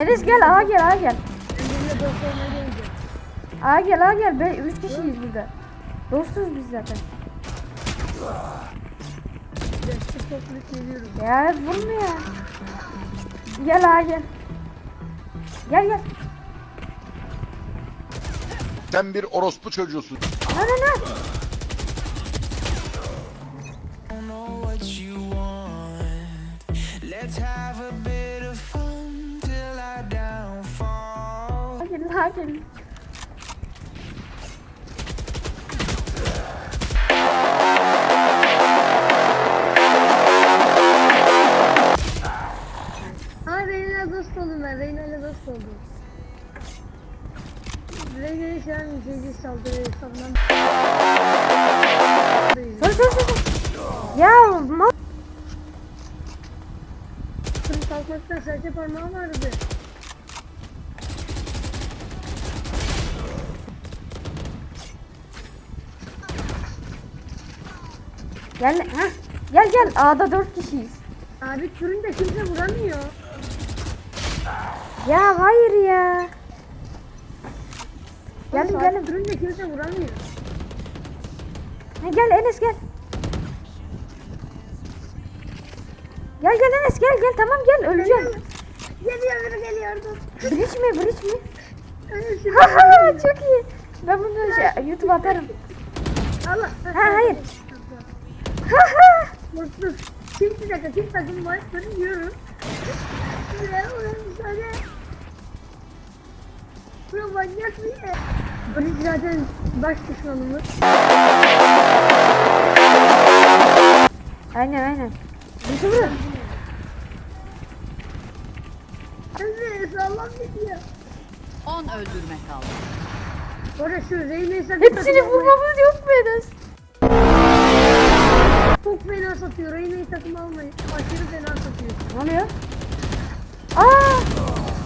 Enes gel A gel A gel. Ben benimle dost olmaya geleceğim. A gel A gel. Be 3 kişiyiz burada. Dostuz biz zaten. Ya vurma ya. Gel A gel. Gel gel. Sen bir orospu çocuğusun. Ne ne ne? Downfall. A gel A gel. Ha Reyna'yla dost oldum ben. Reyna'yla dost oldum. Reyna'yı şu an şeyci saldırıyor hesabından. Ya ma Kırım kalkmaktan serçe parmağı vardı. Gel ha. Gel gel A'da 4 kişiyiz. Abi turunca kimse vuramıyor. Ya hayır ya. Gelin gelin. abi Turunca kimse vuramıyor. Ha, gel Enes gel. Gel gel Enes gel gel tamam gel öleceğim. Geliyor geliyordu. Bridge mi bridge mi? Şey. Haha çok iyi. Ben bunu şey, YouTube atarım. Allah. Ha hayır. Mutlu. Kim bir dakika kim takım var? Ben diyorum. Şuraya ulan müsaade. Bura manyak bir yer. Barış zaten baş düşmanımız. aynen aynen. YouTuber. Hadi sağlam gidiyor. 10 öldürme kaldı. Orada şu Reyna'yı sakın Hepsini vurmamız yok mu fena satıyor. Reyna'yı takım almayın. Aşırı fena satıyor. Ne oluyor? Aa!